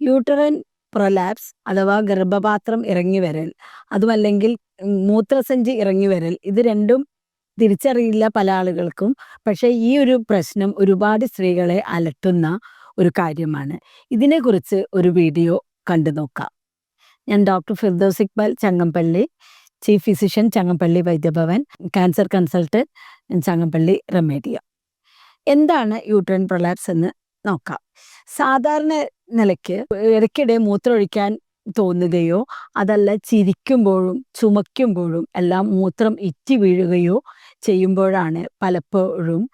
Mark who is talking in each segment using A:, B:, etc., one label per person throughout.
A: യൂട്ടറൻ prolapse അഥവാ ഗർഭപാത്രം ഇറങ്ങി വരൽ അതുമല്ലെങ്കിൽ മൂത്രസഞ്ചി ഇറങ്ങി വരൽ ഇത് രണ്ടും തിരിച്ചറിയില്ല പല ആളുകൾക്കും. പക്ഷേ ഈ ഒരു പ്രശ്നം ഒരുപാട് സ്ത്രീകളെ അലട്ടുന്ന ഒരു കാര്യമാണ്. ഇതിനെക്കുറിച്ച് ഒരു വീഡിയോ കണ്ടു നോക്കാം. ഞാൻ doctor Firdous Iqbal Changampally chief physician Changampally Vaidyabhavan cancer consultant Changampally Remedia. എന്താണ് യൂട്രൻ പ്രൊലാപ്സ് എന്ന് നോക്കാം. സാധാരണ നിലയ്ക്ക് ഇടയ്ക്കിടെ മൂത്രമൊഴിക്കാൻ തോന്നുകയോ അതല്ല ചിരിക്കുമ്പോഴും ചുമയ്ക്കുമ്പോഴും എല്ലാം മൂത്രം ഇറ്റി വീഴുകയോ ചെയ്യുമ്പോഴാണ് പലപ്പോഴും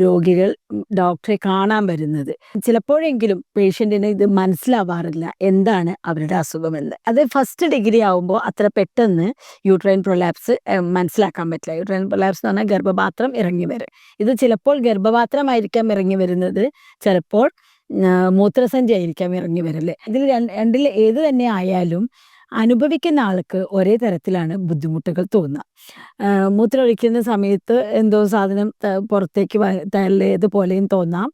A: രോഗികൾ ഡോക്ടറെ കാണാൻ വരുന്നത്. ചിലപ്പോഴെങ്കിലും പേഷ്യന്റിന് ഇത് മനസ്സിലാവാറില്ല എന്താണ് അവരുടെ അസുഖമെന്ന്. അത് ഫസ്റ്റ് ഡിഗ്രി ആവുമ്പോൾ അത്ര പെട്ടെന്ന് യൂട്രൈൻ പ്രൊലാപ്സ് മനസ്സിലാക്കാൻ പറ്റില്ല. യൂട്രൈൻ പ്രൊലാപ്സ് എന്ന് പറഞ്ഞാൽ ഗർഭപാത്രം ഇറങ്ങി വരും. ഇത് ചിലപ്പോൾ ഗർഭപാത്രമായിരിക്കാം ഇറങ്ങി വരുന്നത്. ചിലപ്പോൾ മൂത്രസഞ്ചി ആയിരിക്കാം ഇറങ്ങി വരൽ ഇതിൽ രണ്ടിൽ ഏത് തന്നെ ആയാലും അനുഭവിക്കുന്ന ആൾക്ക് ഒരേ തരത്തിലാണ് ബുദ്ധിമുട്ടുകൾ തോന്നുക. മൂത്രമൊഴിക്കുന്ന സമയത്ത് എന്തോ സാധനം പുറത്തേക്ക് തള്ളിയതുപോലെയും തോന്നാം.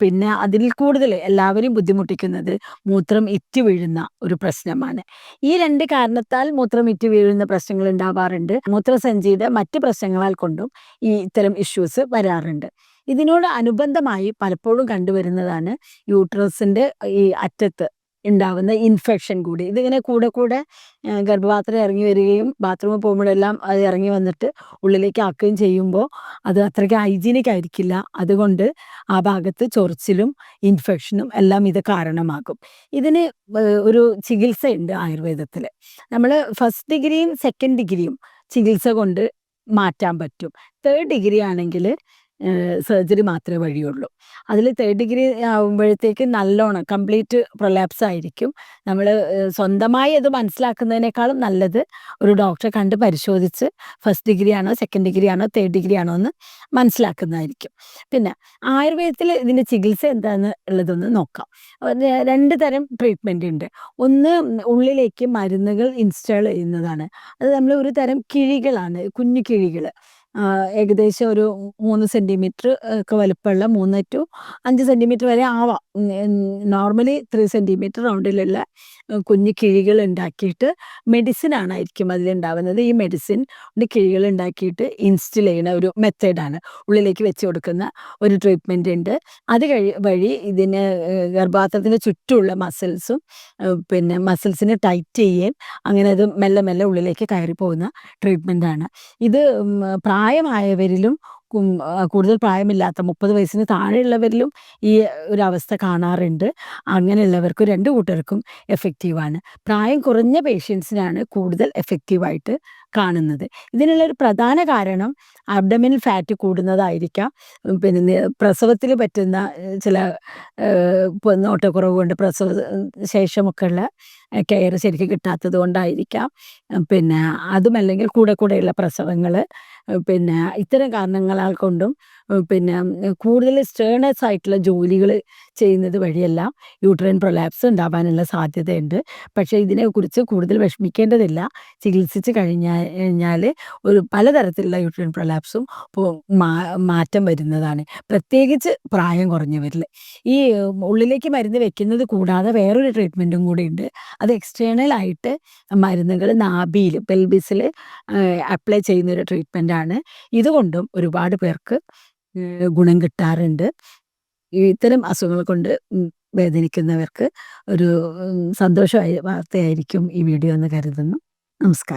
A: പിന്നെ അതിൽ കൂടുതൽ എല്ലാവരും ബുദ്ധിമുട്ടിക്കുന്നത് മൂത്രം ഇറ്റി വീഴുന്ന ഒരു പ്രശ്നമാണ്. ഈ രണ്ട് കാരണത്താൽ മൂത്രം ഇറ്റി വീഴുന്ന പ്രശ്നങ്ങൾ ഉണ്ടാവാറുണ്ട്. മൂത്രസഞ്ചിയുടെ മറ്റ് പ്രശ്നങ്ങളാൽ കൊണ്ടും ഈ ഇത്തരം ഇഷ്യൂസ് വരാറുണ്ട്. ഇതിനോട് അനുബന്ധമായി പലപ്പോഴും കണ്ടുവരുന്നതാണ് യൂട്രസിന്റെ ഈ അറ്റത്ത് ഉണ്ടാവുന്ന ഇൻഫെക്ഷൻ കൂടി. ഇതിങ്ങനെ കൂടെ കൂടെ ഗർഭപാത്രം ഇറങ്ങി വരികയും ബാത്റൂമിൽ പോകുമ്പോഴെല്ലാം അത് ഇറങ്ങി വന്നിട്ട് ഉള്ളിലേക്ക് ആക്കുകയും ചെയ്യുമ്പോൾ അത് അത്രയ്ക്ക് ഹൈജീനിക് ആയിരിക്കില്ല. അതുകൊണ്ട് ആ ഭാഗത്ത് ചൊറിച്ചിലും ഇൻഫെക്ഷനും എല്ലാം ഇത് കാരണമാകും. ഇതിന് ഒരു ചികിത്സയുണ്ട് ആയുർവേദത്തിൽ. നമ്മൾ ഫസ്റ്റ് ഡിഗ്രിയും സെക്കൻഡ് ഡിഗ്രിയും ചികിത്സ കൊണ്ട് മാറ്റാൻ പറ്റും. തേർഡ് ഡിഗ്രി ആണെങ്കിൽ സർജറി മാത്രമേ വഴിയുള്ളൂ. അതിൽ തേർഡ് ഡിഗ്രി ആകുമ്പോഴത്തേക്ക് നല്ലോണം കംപ്ലീറ്റ് പ്രൊലാപ്സ് ആയിരിക്കും. നമ്മൾ സ്വന്തമായി അത് മനസ്സിലാക്കുന്നതിനേക്കാളും നല്ലത് ഒരു ഡോക്ടറെ കണ്ട് പരിശോധിച്ച് ഫസ്റ്റ് ഡിഗ്രി ആണോ സെക്കൻഡ് ഡിഗ്രി ആണോ തേർഡ് ഡിഗ്രി ആണോ എന്ന് മനസ്സിലാക്കുന്നതായിരിക്കും. പിന്നെ ആയുർവേദത്തിൽ ഇതിന്റെ ചികിത്സ എന്താണെന്ന് ഉള്ളതൊന്ന് നോക്കാം. രണ്ട് തരം ട്രീറ്റ്മെന്റ് ഉണ്ട്. ഒന്ന് ഉള്ളിലേക്ക് മരുന്നുകൾ ഇൻസ്റ്റാൾ ചെയ്യുന്നതാണ്. അത് നമ്മൾ ഒരു തരം കിഴികളാണ് കുഞ്ഞു കിഴികൾ ഏകദേശം ഒരു മൂന്ന് സെന്റിമീറ്റർ ഒക്കെ വലുപ്പമുള്ള മൂന്ന് ടു അഞ്ച് സെന്റിമീറ്റർ വരെ ആവാം. നോർമലി ത്രീ സെന്റിമീറ്റർ റൗണ്ടിലുള്ള കുഞ്ഞു കിഴികൾ ഉണ്ടാക്കിയിട്ട് മെഡിസിൻ ആണായിരിക്കും അതിലുണ്ടാവുന്നത്. ഈ മെഡിസിൻ കിഴികൾ ഉണ്ടാക്കിയിട്ട് ഇൻസ്റ്റിൽ ചെയ്യുന്ന ഒരു മെത്തേഡാണ് ഉള്ളിലേക്ക് വെച്ച് കൊടുക്കുന്ന ഒരു ട്രീറ്റ്മെന്റ് ഉണ്ട്. അത് കഴി വഴി ഇതിന് ഗർഭാത്രത്തിന്റെ ചുറ്റുമുള്ള മസിൽസും പിന്നെ മസിൽസിനെ ടൈറ്റ് ചെയ്യുകയും അങ്ങനെ അത് മെല്ലെ മെല്ലെ ഉള്ളിലേക്ക് കയറി പോകുന്ന ട്രീറ്റ്മെന്റാണ് ഇത് പ്രായമായവരിലും കൂടുതൽ പ്രായമില്ലാത്ത മുപ്പത് വയസ്സിന് താഴെയുള്ളവരിലും ഈ ഒരു അവസ്ഥ കാണാറുണ്ട്. അങ്ങനെയുള്ളവർക്കും രണ്ട് കൂട്ടർക്കും എഫക്റ്റീവാണ് പ്രായം കുറഞ്ഞ പേഷ്യൻസിനാണ് കൂടുതൽ എഫക്റ്റീവായിട്ട് കാണുന്നത്. ഇതിനുള്ള ഒരു പ്രധാന കാരണം അബ്ഡമിനൽ ഫാറ്റ് കൂടുന്നതായിരിക്കാം. പിന്നെ പ്രസവത്തിൽ പറ്റുന്ന ചില നോട്ടക്കുറവ് കൊണ്ട് പ്രസവ ശേഷമൊക്കെയുള്ള കെയർ ശരിക്കും കിട്ടാത്തത് കൊണ്ടായിരിക്കാം. പിന്നെ അതുമല്ലെങ്കിൽ കൂടെ കൂടെയുള്ള പ്രസവങ്ങൾ പിന്നെ ഇത്തരം കാരണങ്ങളാൽ കൊണ്ടും പിന്നെ കൂടുതൽ സ്റ്റേണസ് ആയിട്ടുള്ള ജോലികൾ ചെയ്യുന്നത് വഴിയെല്ലാം യൂട്രൈൻ പ്രൊലാപ്സ് ഉണ്ടാവാനുള്ള സാധ്യതയുണ്ട്. പക്ഷേ ഇതിനെക്കുറിച്ച് കൂടുതൽ വിഷമിക്കേണ്ടതില്ല. ചികിത്സിച്ച് കഴിഞ്ഞാൽ ഒരു പലതരത്തിലുള്ള യൂട്രൈൻ പ്രൊലാപ്സും മാറ്റം വരുന്നതാണ്. പ്രത്യേകിച്ച് പ്രായം കുറഞ്ഞവരിൽ ഈ ഉള്ളിലേക്ക് മരുന്ന് വെക്കുന്നത് കൂടാതെ വേറൊരു ട്രീറ്റ്മെന്റും കൂടി ഉണ്ട് അത് എക്സ്റ്റേണൽ ആയിട്ട് മരുന്നുകൾ നാഭിയിൽ പെൽബിസിൽ അപ്ലൈ ചെയ്യുന്ന ഒരു ട്രീറ്റ്മെന്റാണ് ഇതുകൊണ്ടും ഒരുപാട് പേർക്ക് ഗുണം കിട്ടാറുണ്ട്. ഇത്തരം അസുഖങ്ങൾ കൊണ്ട് വേദനിക്കുന്നവർക്ക് ഒരു സന്തോഷമായ വാർത്തയായിരിക്കും ഈ വീഡിയോ എന്ന് കരുതുന്നു. നമസ്കാരം.